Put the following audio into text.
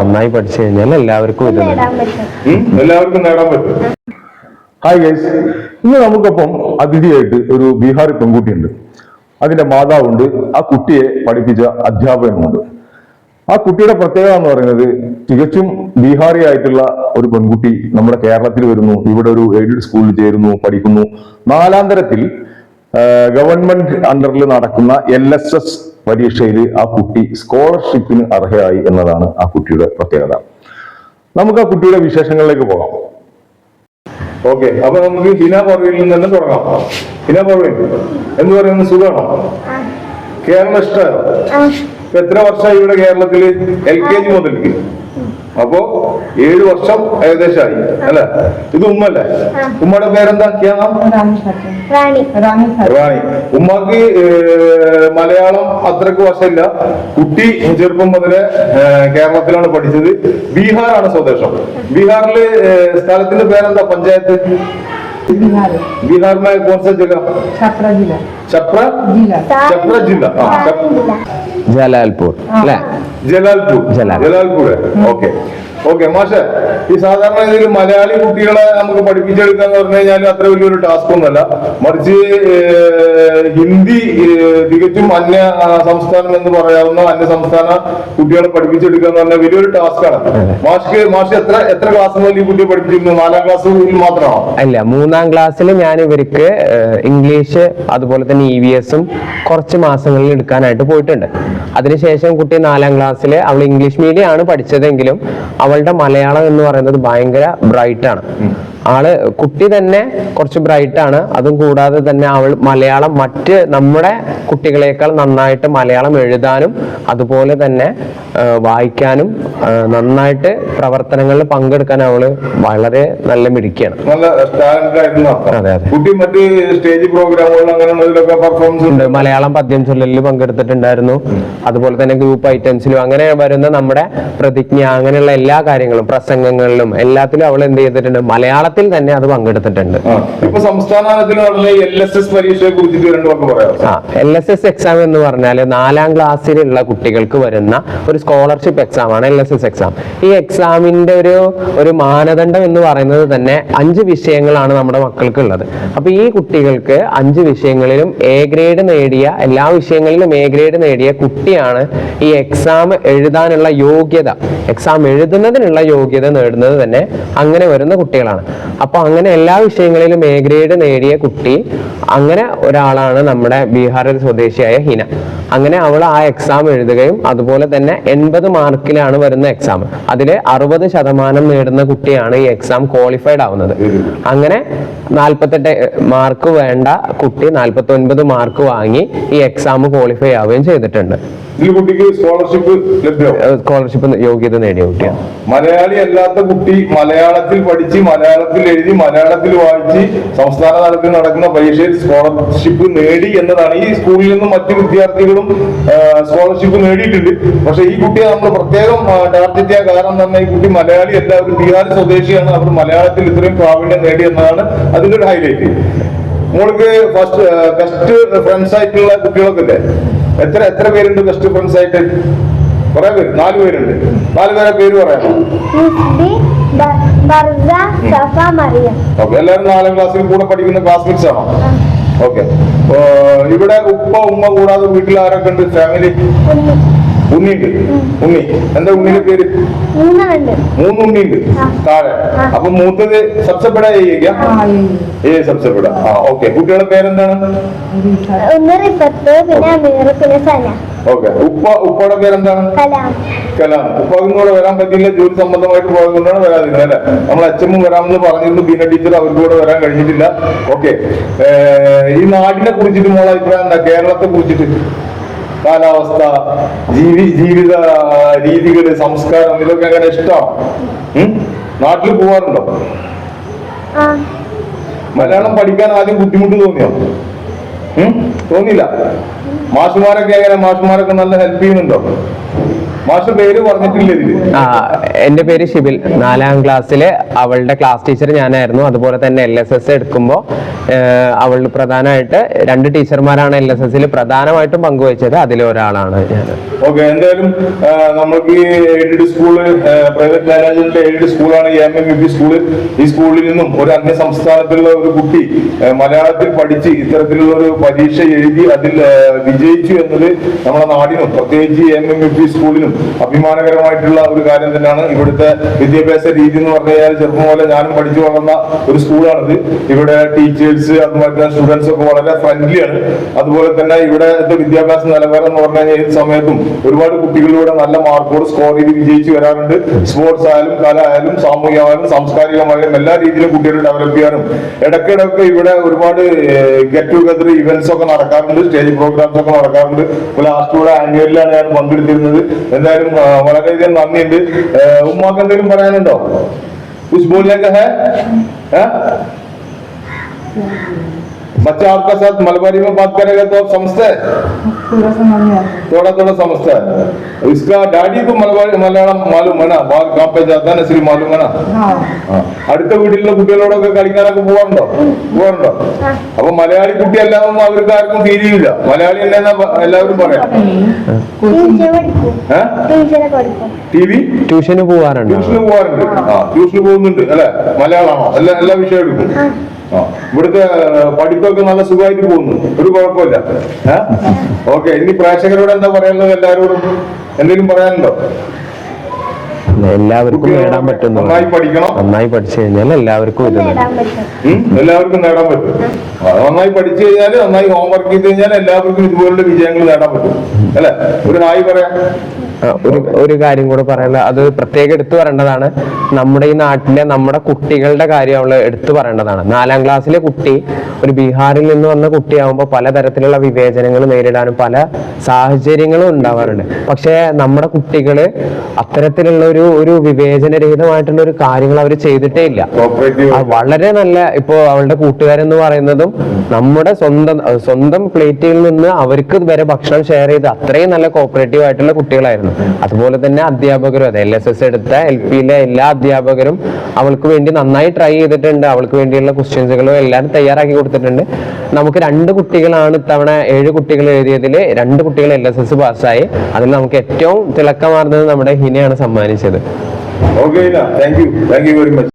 നന്നായി പഠിച്ചു കഴിഞ്ഞാൽ എല്ലാവർക്കും ഇത് നേടാൻ പറ്റും. എല്ലാവർക്കും നേടാൻ പറ്റും. ഹായ് ഗൈസ് ഇന്ന് നമുക്കൊപ്പം അതിഥിയായിട്ട് ഒരു ബീഹാറി പെൺകുട്ടിയുണ്ട്. അതിന്റെ മാതാവുണ്ട്. ആ കുട്ടിയെ പഠിപ്പിച്ച അധ്യാപകനുമുണ്ട്. ആ കുട്ടിയുടെ പ്രത്യേകത എന്ന് പറയുന്നത് തികച്ചും ബീഹാറി ആയിട്ടുള്ള ഒരു പെൺകുട്ടി നമ്മുടെ കേരളത്തിൽ വരുന്നു. ഇവിടെ ഒരു എയ്ഡഡ് സ്കൂളിൽ ചേരുന്നു പഠിക്കുന്നു. നാലാം തരത്തിൽ ഗവൺമെന്റ് അണ്ടറിൽ നടക്കുന്ന എൽ എസ് എസ് പരീക്ഷയിൽ ആ കുട്ടി സ്കോളർഷിപ്പിന് അർഹയായി എന്നതാണ് ആ കുട്ടിയുടെ പ്രത്യേകത. നമുക്ക് ആ കുട്ടിയുടെ വിശേഷങ്ങളിലേക്ക് പോകാം. ഓക്കെ അപ്പൊ നമുക്ക് ഹിന പർവയിൽ നിന്ന് തന്നെ തുടങ്ങാം. ഹിന പർവീൻ എന്ന് പറയുന്നത് സുഖമാണോ? കേരളം ഇഷ്ടമായോ? എത്ര വർഷമായി ഇവിടെ കേരളത്തിൽ എൽ കെ ജി മുതൽക്ക്. അപ്പോ ഏഴു വർഷം ഏകദേശമായി അല്ലെ? ഇത് ഉമ്മല്ലേ? ഉമ്മയുടെ പേരെന്താ? റാണി റാണി. ഉമ്മക്ക് മലയാളം അത്രയ്ക്ക് വശമില്ല. കുട്ടി ചെറുപ്പം മുതലേ കേരളത്തിലാണ് പഠിച്ചത്. ബീഹാറാണ് സ്വദേശം. ബീഹാറിൽ സ്ഥലത്തിന്റെ പേരെന്താ? പഞ്ചായത്ത്? बिहार बिहार में कौन सा जगह छपरा जिला छपरा जिला छपरा जिला जलालपुर जलालपुर जलालपुर है ओके ഓക്കെ മാഷെ ഈ സാധാരണ ഇതിൽ മലയാളി കുട്ടികളെ നമുക്ക് പഠിപ്പിച്ചെടുക്കുക എന്ന് പറഞ്ഞു കഴിഞ്ഞാൽ അത്ര വലിയൊരു ടാസ്ക് ഒന്നുമല്ല. മറിച്ച് ഹിന്ദി തികച്ചും അന്യ സംസ്ഥാനം എന്ന് പറയാവുന്ന അന്യ സംസ്ഥാന കുട്ടികളെ പഠിപ്പിച്ചെടുക്കുക എന്ന് പറഞ്ഞാൽ വലിയൊരു ടാസ്ക്കാണ് മാഷ്ക്ക് മാഷ് എത്ര എത്ര ക്ലാസ് മുതൽ ഈ കുട്ടിയെ പഠിപ്പിച്ചിരുന്നു? നാലാം ക്ലാസ് മാത്രമാണോ? അല്ല മൂന്നാം ക്ലാസ്സിൽ ഞാൻ ഇവർക്ക് ഇംഗ്ലീഷ് അതുപോലെ തന്നെ ഇ വി എസും കുറച്ച് മാസങ്ങളിൽ എടുക്കാനായിട്ട് പോയിട്ടുണ്ട്. അതിനുശേഷം കുട്ടി നാലാം ക്ലാസ്സിൽ അവൾ ഇംഗ്ലീഷ് മീഡിയം ആണ് പഠിച്ചതെങ്കിലും അവളുടെ മലയാളം എന്ന് പറയുന്നത് ഭയങ്കര ബ്രൈറ്റ് ആണ്. ആൾ കുട്ടി തന്നെ കുറച്ച് ബ്രൈറ്റ് ആണ്. അതും കൂടാതെ തന്നെ അവൾ മലയാളം മറ്റ് നമ്മുടെ കുട്ടികളെക്കാൾ നന്നായിട്ട് മലയാളം എഴുതാനും അതുപോലെ തന്നെ വായിക്കാനും നന്നായിട്ട് പ്രവർത്തനങ്ങളിൽ പങ്കെടുക്കാൻ അവൾ വളരെ നല്ല മിടുക്കിയാണ്. അതെ, അതെ. കുട്ടി മറ്റ് സ്റ്റേജ് അങ്ങനെയുള്ളതിലൊക്കെ പെർഫോമൻസ് ഉണ്ട്. മലയാളം പദ്യം ചൊല്ലലിൽ പങ്കെടുത്തിട്ടുണ്ടായിരുന്നു. അതുപോലെ തന്നെ ഗ്രൂപ്പ് ഐറ്റംസിലും അങ്ങനെ വരുന്ന നമ്മുടെ പ്രതിജ്ഞ അങ്ങനെയുള്ള എല്ലാ കാര്യങ്ങളും പ്രസംഗങ്ങളിലും എല്ലാത്തിലും അവൾ എന്ത് ചെയ്തിട്ടുണ്ട്? മലയാളത്തിൽ തന്നെ അത് പങ്കെടുത്തിട്ടുണ്ട്. ഇപ്പൊ സംസ്ഥാന എൽ എസ് എസ് പരീക്ഷയെ കുറിച്ചിട്ട് ആ എൽ എസ് എസ് എക്സാം എന്ന് പറഞ്ഞാൽ നാലാം ക്ലാസ്സിലുള്ള കുട്ടികൾക്ക് വരുന്ന ഒരു സ്കോളർഷിപ്പ് എക്സാം ആണ് എൽ എസ് എസ് എക്സാം ഈ എക്സാമിന്റെ ഒരു ഒരു മാനദണ്ഡം എന്ന് പറയുന്നത് തന്നെ അഞ്ച് വിഷയങ്ങളാണ് നമ്മുടെ മക്കൾക്ക് ഉള്ളത് അപ്പൊ ഈ കുട്ടികൾക്ക് അഞ്ച് വിഷയങ്ങളിലും എ ഗ്രേഡ് നേടിയ എല്ലാ വിഷയങ്ങളിലും എ ഗ്രേഡ് നേടിയ കുട്ടിയാണ് ഈ എക്സാം എഴുതാനുള്ള യോഗ്യത. എക്സാം എഴുതുന്നതിനുള്ള യോഗ്യത നേടുന്നത് തന്നെ അങ്ങനെ വരുന്ന കുട്ടികളാണ്. അപ്പൊ അങ്ങനെ എല്ലാ വിഷയങ്ങളിലും എ ഗ്രേഡ് നേടിയ കുട്ടി അങ്ങനെ ഒരാളാണ് നമ്മുടെ ബീഹാറിൽ സ്വദേശിയായ ഹിന. അങ്ങനെ അവൾ ആ എക്സാം എഴുതുകയും അതുപോലെ തന്നെ എൺപത് മാർക്കിലാണ് വരുന്ന എക്സാം അതിൽ അറുപത് ശതമാനം നേടുന്ന കുട്ടിയാണ് ഈ എക്സാം ക്വാളിഫൈഡ് ആവുന്നത്. അങ്ങനെ നാൽപ്പത്തെട്ട് മാർക്ക് വേണ്ട കുട്ടി നാൽപ്പത്തി ഒൻപത് മാർക്ക് വാങ്ങി ഈ എക്സാം ക്വാളിഫൈ ആവുകയും ചെയ്തിട്ടുണ്ട്. ഈ കുട്ടിക്ക് സ്കോളർഷിപ്പ് സ്കോളർഷിപ്പ് യോഗ്യത നേടിയ കുട്ടിയാണ്. മലയാളി അല്ലാത്ത കുട്ടി മലയാളത്തിൽ പഠിച്ച് മലയാളത്തിൽ എഴുതി മലയാളത്തിൽ വായിച്ച് സംസ്ഥാന തലത്തിൽ നടക്കുന്ന പരീക്ഷയിൽ സ്കോളർഷിപ്പ് നേടി എന്നതാണ്. ഈ സ്കൂളിൽ നിന്നും മറ്റു വിദ്യാർത്ഥികളും സ്കോളർഷിപ്പ് നേടിയിട്ടുണ്ട്. പക്ഷെ ഈ കുട്ടിയെ നമ്മൾ പ്രത്യേകം ടാർഗറ്റ് ചെയ്യാൻ കാരണം തന്നെ ഈ കുട്ടി മലയാളി അല്ല. ഒരു ബീഹാർ സ്വദേശിയാണ്. അവർ മലയാളത്തിൽ ഇത്രയും പ്രാവീണ്യം നേടി എന്നതാണ് അതിന്റെ ഒരു ഹൈലൈറ്റ് മോൾക്ക് ഫസ്റ്റ് ബെസ്റ്റ് ഫ്രണ്ട്സ് ആയിട്ടുള്ള കുട്ടികളൊക്കെ ഇല്ലേ? എത്ര എത്ര പേരുണ്ട് ബെസ്റ്റ് ഫ്രണ്ട്സ് ആയിട്ട്? കുറെ പേര് നാല് പേരുണ്ട്. നാല് പേരെ പേര് പറയാം എല്ലാവരും നാലാം ക്ലാസ്സിൽ കൂടെ പഠിക്കുന്ന ക്ലാസ്മേറ്റ്സ് ആണോ? ഓക്കെ. ഇവിടെ ഉപ്പ ഉമ്മ കൂടാതെ വീട്ടിൽ ആരൊക്കെ ഉണ്ട്? ഫാമിലി? ഉണ്ണിയുണ്ട്. ഉണ്ണി. എന്താ ഉണ്ണിന്റെ പേര്? മൂന്ന് ഉണ്ണിയുണ്ട് താഴെ. അപ്പൊ മൂത്തത് സബ്സപ്പെട ഏ സബ്സപ്പെട ആ ഓക്കെ. കുട്ടികളുടെ പേരെന്താണ്? സന. ഓക്കെ. ഉപ്പ ഉപ്പയുടെ പേരെന്താണ്? കലാം. ഉപ്പാക്കും കൂടെ വരാൻ പറ്റില്ല. ജോലി സംബന്ധമായിട്ട് പോയതുകൊണ്ടാണ് വരാതിരുന്നത് അല്ലെ? നമ്മൾ അച്ഛനും വരാമെന്ന് പറഞ്ഞിരുന്നു. ബീന ടീച്ചർ അവർക്ക് കൂടെ വരാൻ കഴിഞ്ഞിട്ടില്ല. ഓക്കെ. ഈ നാടിനെ കുറിച്ചിട്ട് മോളെ അഭിപ്രായം എന്താ? കേരളത്തെ കുറിച്ചിട്ട്. കാലാവസ്ഥ ജീവി ജീവിത രീതികൾ സംസ്കാരം ഇതൊക്കെ അങ്ങനെ ഇഷ്ടമാണ്? നാട്ടിൽ പോവാറുണ്ടോ? മലയാളം പഠിക്കാൻ ആദ്യം ബുദ്ധിമുട്ട് തോന്നിയോ? ഉം? തോന്നിയില്ല. മാഷുമാരൊക്കെ എങ്ങനെ? മാഷുമാരൊക്കെ നല്ല ഹെൽപ്പ് ചെയ്യുന്നുണ്ടോ? പേര് പറഞ്ഞിട്ടില്ല ആ എന്റെ പേര് ഷിബിൽ. നാലാം ക്ലാസ്സിൽ അവളുടെ ക്ലാസ് ടീച്ചർ ഞാനായിരുന്നു. അതുപോലെ തന്നെ എൽ എസ് എസ് എടുക്കുമ്പോൾ അവൾ പ്രധാനമായിട്ട് രണ്ട് ടീച്ചർമാരാണ് എൽ എസ് എസിൽ പ്രധാനമായിട്ടും പങ്കുവച്ചത്. അതിലൊരാളാണ് ഞാൻ. ഓക്കെ എന്തായാലും നമ്മൾക്ക് ഈ aided school private management aided സ്കൂളാണ് എം എം യു സ്കൂൾ ഈ സ്കൂളിൽ നിന്നും ഒരു അന്യ സംസ്ഥാനത്തുള്ള ഒരു കുട്ടി മലയാളത്തിൽ പഠിച്ച് ഇത്തരത്തിലുള്ള ഒരു പരീക്ഷ എഴുതി അതിൽ വിജയിച്ചു എന്നത് നമ്മുടെ നാടിനും പ്രത്യേകിച്ച് എം എം യു പി സ്കൂളിനും അഭിമാനകരമായിട്ടുള്ള ഒരു കാര്യം തന്നെയാണ് ഇവിടുത്തെ വിദ്യാഭ്യാസ രീതി എന്ന് പറഞ്ഞു കഴിഞ്ഞാൽ ചെറുപ്പം പോലെ ഞാനും പഠിച്ചു വളർന്ന ഒരു സ്കൂളാണിത്. ഇവിടെ ടീച്ചേഴ്സ് അതുപോലെ സ്റ്റുഡൻസ് ഒക്കെ വളരെ ഫ്രണ്ട്ലിയാണ് അതുപോലെ തന്നെ ഇവിടുത്തെ വിദ്യാഭ്യാസ നിലവാരം എന്ന് പറഞ്ഞു കഴിഞ്ഞാൽ ഏത് സമയത്തും ഒരുപാട് കുട്ടികളിലൂടെ നല്ല മാർക്കോട് സ്കോർ ചെയ്ത് വിജയിച്ചു വരാറുണ്ട്. സ്പോർട്സ് ആയാലും കല ആയാലും സാമൂഹികമായാലും സാംസ്കാരികമായാലും എല്ലാ രീതിയിലും കുട്ടികളെ ഡെവലപ്പ് ചെയ്യാനും. ഇടയ്ക്കിടയ്ക്ക് ഇവിടെ ഒരുപാട് ഗെറ്റ് ടുഗദർ ഇവന്റ്സ് ഒക്കെ നടക്കാറുണ്ട്. സ്റ്റേജ് പ്രോഗ്രാംസ് ഒക്കെ നടക്കാറുണ്ട്. ലാസ്റ്റ് കൂടെ ആനുവലിലാണ് ഞാൻ പങ്കെടുത്തിരുന്നത്. ചെയ്തത് എന്തായാലും വളരെയധികം നന്ദിയുണ്ട്. ഉമ്മാക്ക് എന്തെങ്കിലും പറയാനുണ്ടോ? ഉസ്ബോളിലേക്ക് ഹേ? बच्चा आपका साथ मलबारी में बात करेगा तो आप समझते हैं पूरा समझ में आता थोड़ा थोड़ा समझता है इसका डैडी को मलबारी मलयालम मालूम है ना बाहर कहाँ पे जाता है नसरी मालूम है ना है हाँ ആ. അടുത്ത വീട്ടിലുള്ള കുട്ടികളോടൊക്കെ കളിക്കാനൊക്കെ പോവാറുണ്ടോ പോവാറുണ്ടോ അപ്പൊ മലയാളി കുട്ടി അല്ലാതൊന്നും അവർക്ക് ആർക്കും ഫീൽ ചെയ്യില്ല മലയാളി തന്നെ എല്ലാവരും പറയാം कोचिंग ട്യൂഷൻ പഠിക്കും ഏഹ് ട്യൂഷനെ പഠിക്കും ടി വി ട്യൂഷന് പോവാറുണ്ട് ട്യൂഷന് പോകാറുണ്ട് ആ ട്യൂഷന് പോകുന്നുണ്ട് അല്ലെ മലയാളമാണോ എല്ലാ എല്ലാ വിഷയം എടുക്കും ആ ഇവിടുത്തെ പഠിത്തമൊക്കെ പഠിപ്പൊക്കെ നല്ല സുഖമായിട്ട് പോകുന്നു. ഒരു കുഴപ്പമില്ല. ഓക്കെ ഇനി പ്രേക്ഷകരോട് എന്താ പറയാനുള്ളത്? എല്ലാവരോടും എന്തെങ്കിലും പറയാനുണ്ടോ? എല്ലാവർക്കും നേടാൻ പറ്റും നന്നായി പഠിക്കണം. നന്നായി പഠിച്ചു കഴിഞ്ഞാൽ എല്ലാവർക്കും ഇത് നേടാൻ പറ്റും. എല്ലാവർക്കും നേടാൻ പറ്റും. നന്നായി പഠിച്ചു കഴിഞ്ഞാൽ നന്നായി ഹോംവർക്ക് ചെയ്ത് കഴിഞ്ഞാൽ എല്ലാവർക്കും ഇതുപോലുള്ള വിജയങ്ങൾ നേടാൻ പറ്റും. അല്ലെ? ഒരു നായി പറയാം. ഒരു ഒരു കാര്യം കൂടെ പറയാനുള്ള അത് പ്രത്യേകം എടുത്തു പറയേണ്ടതാണ്. നമ്മുടെ ഈ നാട്ടിലെ നമ്മുടെ കുട്ടികളുടെ കാര്യം എടുത്തു പറയേണ്ടതാണ്. നാലാം ക്ലാസ്സിലെ കുട്ടി ഒരു ബീഹാറിൽ നിന്ന് വന്ന കുട്ടിയാകുമ്പോൾ പലതരത്തിലുള്ള വിവേചനങ്ങൾ നേരിടാനും പല സാഹചര്യങ്ങളും ഉണ്ടാവാറുണ്ട്. പക്ഷേ നമ്മുടെ കുട്ടികൾ അത്തരത്തിലുള്ള ഒരു ഒരു വിവേചനരഹിതമായിട്ടുള്ള ഒരു കാര്യങ്ങൾ അവർ ചെയ്തിട്ടേ ഇല്ല. വളരെ നല്ല ഇപ്പോ അവളുടെ കൂട്ടുകാരെന്ന് പറയുന്നതും നമ്മുടെ സ്വന്തം സ്വന്തം പ്ലേറ്റിൽ നിന്ന് അവർക്ക് വരെ ഭക്ഷണം ഷെയർ ചെയ്ത് അത്രയും നല്ല കോപ്പറേറ്റീവ് ആയിട്ടുള്ള കുട്ടികളായിരുന്നു. അതുപോലെ തന്നെ അധ്യാപകരും അതെ എൽ എസ് എസ് എടുത്ത എൽ പിയിലെ എല്ലാ അധ്യാപകരും അവൾക്ക് വേണ്ടി നന്നായി ട്രൈ ചെയ്തിട്ടുണ്ട്. അവൾക്ക് വേണ്ടിയുള്ള ക്വസ്റ്റ്യൻസുകളും എല്ലാം തയ്യാറാക്കി കൊടുത്തിട്ടുണ്ട്. നമുക്ക് രണ്ട് കുട്ടികളാണ് ഇത്തവണ ഏഴ് കുട്ടികൾ എഴുതിയതിൽ രണ്ട് കുട്ടികൾ എൽ എസ് എസ് പാസ്സായി. അതിൽ നമുക്ക് ഏറ്റവും തിളക്കമാർന്നത് നമ്മുടെ ഹിനയാണ് സമ്മാനിച്ചത്. Okay thank you thank you very much